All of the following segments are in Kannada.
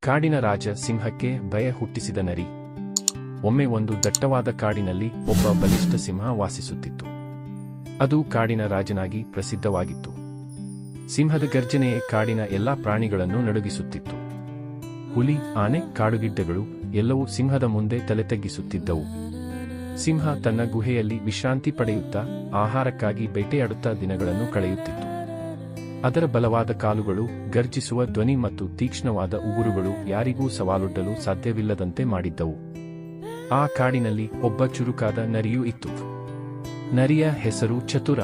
ಕಾಡಿನ ರಾಜ ಸಿಂಹಕ್ಕೆ ಭಯ ಹುಟ್ಟಿಸಿದ ನರಿ. ಒಮ್ಮೆ ಒಂದು ದಟ್ಟವಾದ ಕಾಡಿನಲ್ಲಿ ಒಬ್ಬ ಬಲಿಷ್ಠ ಸಿಂಹ ವಾಸಿಸುತ್ತಿತ್ತು. ಅದು ಕಾಡಿನ ರಾಜನಾಗಿ ಪ್ರಸಿದ್ಧವಾಗಿತ್ತು. ಸಿಂಹದ ಗರ್ಜನೆಯೇ ಕಾಡಿನ ಎಲ್ಲಾ ಪ್ರಾಣಿಗಳನ್ನು ನಡುಗಿಸುತ್ತಿತ್ತು. ಹುಲಿ, ಆನೆ, ಕಾಡುಗಿಡ್ಡಗಳು ಎಲ್ಲವೂ ಸಿಂಹದ ಮುಂದೆ ತಲೆ ತಗ್ಗಿಸುತ್ತಿದ್ದವು ಸಿಂಹ ತನ್ನ ಗುಹೆಯಲ್ಲಿ ವಿಶ್ರಾಂತಿ ಪಡೆಯುತ್ತಾ ಆಹಾರಕ್ಕಾಗಿ ಬೇಟೆಯಾಡುತ್ತಾ ದಿನಗಳನ್ನು ಕಳೆಯುತ್ತಿತ್ತು. ಅದರ ಬಲವಾದ ಕಾಲುಗಳು, ಗರ್ಜಿಸುವ ಧ್ವನಿ ಮತ್ತು ತೀಕ್ಷ್ಣವಾದ ಉಗುರುಗಳು ಯಾರಿಗೂ ಸವಾಲೊಡ್ಡಲು ಸಾಧ್ಯವಿಲ್ಲದಂತೆ ಮಾಡಿದ್ದವು. ಆ ಕಾಡಿನಲ್ಲಿ ಒಬ್ಬ ಚುರುಕಾದ ನರಿಯೂ ಇತ್ತು. ನರಿಯ ಹೆಸರು ಚತುರ.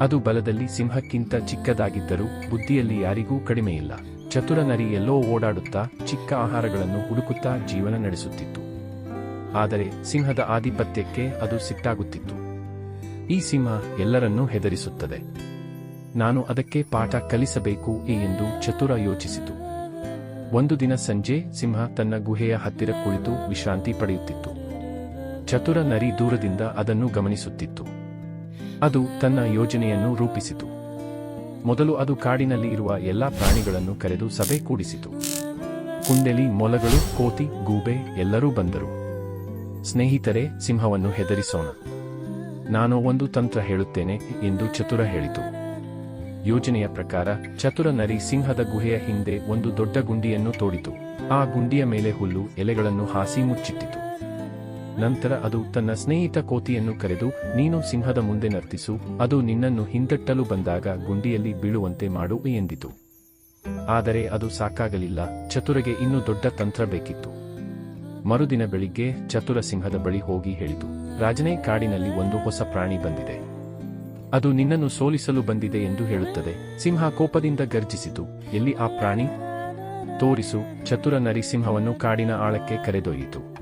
ಅದು ಬಲದಲ್ಲಿ ಸಿಂಹಕ್ಕಿಂತ ಚಿಕ್ಕದಾಗಿದ್ದರೂ ಬುದ್ಧಿಯಲ್ಲಿ ಯಾರಿಗೂ ಕಡಿಮೆಯಿಲ್ಲ. ಚತುರ ನರಿ ಎಲ್ಲೋ ಓಡಾಡುತ್ತಾ ಚಿಕ್ಕ ಆಹಾರಗಳನ್ನು ಹುಡುಕುತ್ತಾ ಜೀವನ ನಡೆಸುತ್ತಿತ್ತು. ಆದರೆ ಸಿಂಹದ ಆಧಿಪತ್ಯಕ್ಕೆ ಅದು ಸಿಟ್ಟಾಗುತ್ತಿತ್ತು. ಈ ಸಿಂಹ ಎಲ್ಲರನ್ನೂ ಹೆದರಿಸುತ್ತದೆ. ನಾನು ಅದಕ್ಕೆ ಪಾಠ ಕಲಿಸಬೇಕು ಎಂದು ಚತುರ ಯೋಚಿಸಿತು. ಒಂದು ದಿನ ಸಂಜೆ ಸಿಂಹ ತನ್ನ ಗುಹೆಯ ಹತ್ತಿರ ಕುಳಿತು ವಿಶ್ರಾಂತಿ ಪಡೆಯುತ್ತಿತ್ತು. ಚತುರ ನರಿ ದೂರದಿಂದ ಅದನ್ನು ಗಮನಿಸುತ್ತಿತ್ತು. ಅದು ತನ್ನ ಯೋಜನೆಯನ್ನು ರೂಪಿಸಿತು. ಮೊದಲು ಅದು ಕಾಡಿನಲ್ಲಿ ಇರುವ ಎಲ್ಲಾ ಪ್ರಾಣಿಗಳನ್ನು ಕರೆದು ಸಭೆ ಕೂಡಿಸಿತು. ಕುಂಡೆಲಿ ಮೊಲಗಳು, ಕೋತಿ, ಗೂಬೆ ಎಲ್ಲರೂ ಬಂದರು. ಸ್ನೇಹಿತರೆ, ಸಿಂಹವನ್ನು ಹೆದರಿಸೋಣ. ನಾನು ಒಂದು ತಂತ್ರ ಹೇಳುತ್ತೇನೆ ಎಂದು ಚತುರ ಹೇಳಿತು. ಯೋಜನೆಯ ಪ್ರಕಾರ, ಚತುರ ನರಿ ಸಿಂಹದ ಗುಹೆಯ ಹಿಂದೆ ಒಂದು ದೊಡ್ಡ ಗುಂಡಿಯನ್ನು ತೋಡಿತು. ಆ ಗುಂಡಿಯ ಮೇಲೆ ಹುಲ್ಲು, ಎಲೆಗಳನ್ನು ಹಾಸಿ ಮುಚ್ಚಿಟ್ಟಿತು. ನಂತರ ಅದು ತನ್ನ ಸ್ನೇಹಿತ ಕೋತಿಯನ್ನು ಕರೆದು, ನೀನು ಸಿಂಹದ ಮುಂದೆ ನರ್ತಿಸು, ಅದು ನಿನ್ನನ್ನು ಹಿಂದಟ್ಟಲು ಬಂದಾಗ ಗುಂಡಿಯಲ್ಲಿ ಬೀಳುವಂತೆ ಮಾಡು ಎಂದಿತು. ಆದರೆ ಅದು ಸಾಕಾಗಲಿಲ್ಲ, ಚತುರಗೆ ಇನ್ನೂ ದೊಡ್ಡ ತಂತ್ರ ಬೇಕಿತ್ತು. ಮರುದಿನ ಬೆಳಿಗ್ಗೆ ಚತುರ ಸಿಂಹದ ಬಳಿ ಹೋಗಿ ಹೇಳಿತು, ರಾಜನೇ, ಕಾಡಿನಲ್ಲಿ ಒಂದು ಹೊಸ ಪ್ರಾಣಿ ಬಂದಿದೆ. ಅದು ನಿನ್ನನ್ನು ಸೋಲಿಸಲು ಬಂದಿದೆ ಎಂದು ಹೇಳುತ್ತದೆ. ಸಿಂಹ ಕೋಪದಿಂದ ಗರ್ಜಿಸಿತು. ಎಲ್ಲಿ ಆ ಪ್ರಾಣಿ? ತೋರಿಸು, ಚತುರ ನರಿ ಸಿಂಹವನ್ನು ಕಾಡಿನ ಆಳಕ್ಕೆ ಕರೆದೊಯ್ಯಿತು.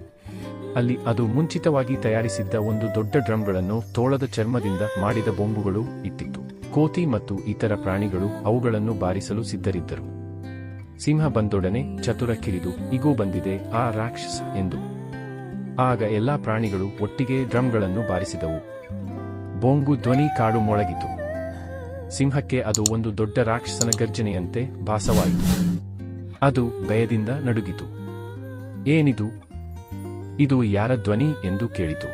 ಅಲ್ಲಿ ಅದು ಮುಂಚಿತವಾಗಿ ತಯಾರಿಸಿದ್ದ ಒಂದು ದೊಡ್ಡ ಡ್ರಮ್ಗಳನ್ನು ತೋಳದ ಚರ್ಮದಿಂದ ಮಾಡಿದ ಬೊಂಬುಗಳು ಇಟ್ಟಿತ್ತು. ಕೋತಿ ಮತ್ತು ಇತರ ಪ್ರಾಣಿಗಳು ಅವುಗಳನ್ನು ಬಾರಿಸಲು ಸಿದ್ಧರಿದ್ದರು. ಸಿಂಹ ಬಂದೊಡನೆ ಚತುರ ಕಿರಿದು, ಇಗೋ ಬಂದಿದೆ ಆ ರಾಕ್ಷಸ ಎಂದು. ಆಗ ಎಲ್ಲಾ ಪ್ರಾಣಿಗಳು ಒಟ್ಟಿಗೆ ಡ್ರಮ್ಗಳನ್ನು ಬಾರಿಸಿದವು. ಬೋಂಗು ಧ್ವನಿ ಕಾಡು ಮೊಳಗಿತು. ಸಿಂಹಕ್ಕೆ ಅದು ಒಂದು ದೊಡ್ಡ ರಾಕ್ಷಸನ ಗರ್ಜನೆಯಂತೆ ಭಾಸವಾಯಿತು. ಅದು ಭಯದಿಂದ ನಡುಗಿತು. ಏನಿದು? ಇದು ಯಾರ ಧ್ವನಿ ಎಂದು ಕೇಳಿತು.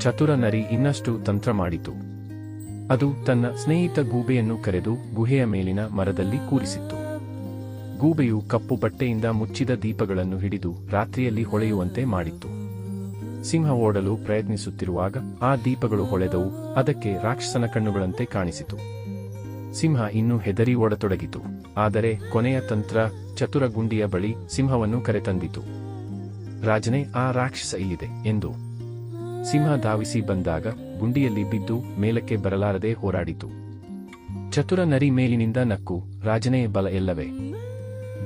ಚತುರ ನರಿ ಇನ್ನಷ್ಟು ತಂತ್ರ ಮಾಡಿತು. ಅದು ತನ್ನ ಸ್ನೇಹಿತ ಗೂಬೆಯನ್ನು ಕರೆದು ಗುಹೆಯ ಮೇಲಿನ ಮರದಲ್ಲಿ ಕೂರಿಸಿತ್ತು. ಗೂಬೆಯು ಕಪ್ಪು ಬಟ್ಟೆಯಿಂದ ಮುಚ್ಚಿದ ದೀಪಗಳನ್ನು ಹಿಡಿದು ರಾತ್ರಿಯಲ್ಲಿ ಹೊಳೆಯುವಂತೆ ಮಾಡಿತ್ತು. ಸಿಂಹ ಓಡಲು ಪ್ರಯತ್ನಿಸುತ್ತಿರುವಾಗ ಆ ದೀಪಗಳು ಹೊಳೆದವು, ಅದಕ್ಕೆ ರಾಕ್ಷಸನ ಕಣ್ಣುಗಳಂತೆ ಕಾಣಿಸಿತು. ಸಿಂಹ ಇನ್ನೂ ಹೆದರಿ ಓಡತೊಡಗಿತು, ಆದರೆ ಕೊನೆಯ ತಂತ್ರ ಚತುರ ಗುಂಡಿಯ ಬಳಿ ಸಿಂಹವನ್ನು ಕರೆತಂದಿತು. ರಾಜನೇ, ಆ ರಾಕ್ಷಸ ಇಲ್ಲಿದೆ ಎಂದು. ಸಿಂಹ ಧಾವಿಸಿ ಬಂದಾಗ ಗುಂಡಿಯಲ್ಲಿ ಬಿದ್ದು ಮೇಲಕ್ಕೆ ಬರಲಾರದೆ ಹೋರಾಡಿತು. ಚತುರ ನರಿ ಮೇಲಿನಿಂದ ನಕ್ಕು, ರಾಜನೇ ಬಲ ಎಲ್ಲವೇ?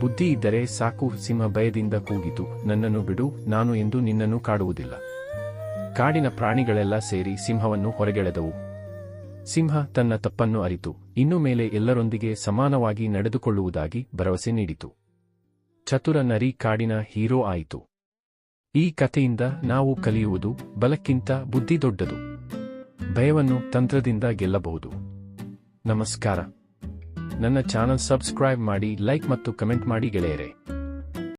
ಬುದ್ಧಿ ಇದ್ದರೆ ಸಾಕು ಸಿಂಹ ಭಯದಿಂದ ಕೂಗಿತು, ನನ್ನನ್ನು ಬಿಡು, ನಾನು ಎಂದು ನಿನ್ನನ್ನು ಕಾಡುವುದಿಲ್ಲ. ಕಾಡಿನ ಪ್ರಾಣಿಗಳೆಲ್ಲ ಸೇರಿ ಸಿಂಹವನ್ನು ಹೊರಗೆಳೆದವು. ಸಿಂಹ ತನ್ನ ತಪ್ಪನ್ನು ಅರಿತು, ಇನ್ನು ಮೇಲೆ ಎಲ್ಲರೊಂದಿಗೆ ಸಮಾನವಾಗಿ ನಡೆದುಕೊಳ್ಳುವುದಾಗಿ ಭರವಸೆ ನೀಡಿತು. ಚತುರ ನರಿ ಕಾಡಿನ ಹೀರೋ ಆಯಿತು. ಈ ಕಥೆಯಿಂದ ನಾವು ಕಲಿಯುವುದು ಬಲಕ್ಕಿಂತ ಬುದ್ಧಿ ದೊಡ್ಡದು. ಭಯವನ್ನು ತಂತ್ರದಿಂದ ಗೆಲ್ಲಬಹುದು. ನಮಸ್ಕಾರ. ನನ್ನ ಚಾನಲ್ ಸಬ್ಸ್ಕ್ರೈಬ್ ಮಾಡಿ ಲೈಕ್ ಮತ್ತು ಕಮೆಂಟ್ ಮಾಡಿ ಗೆಳೆಯರೆ.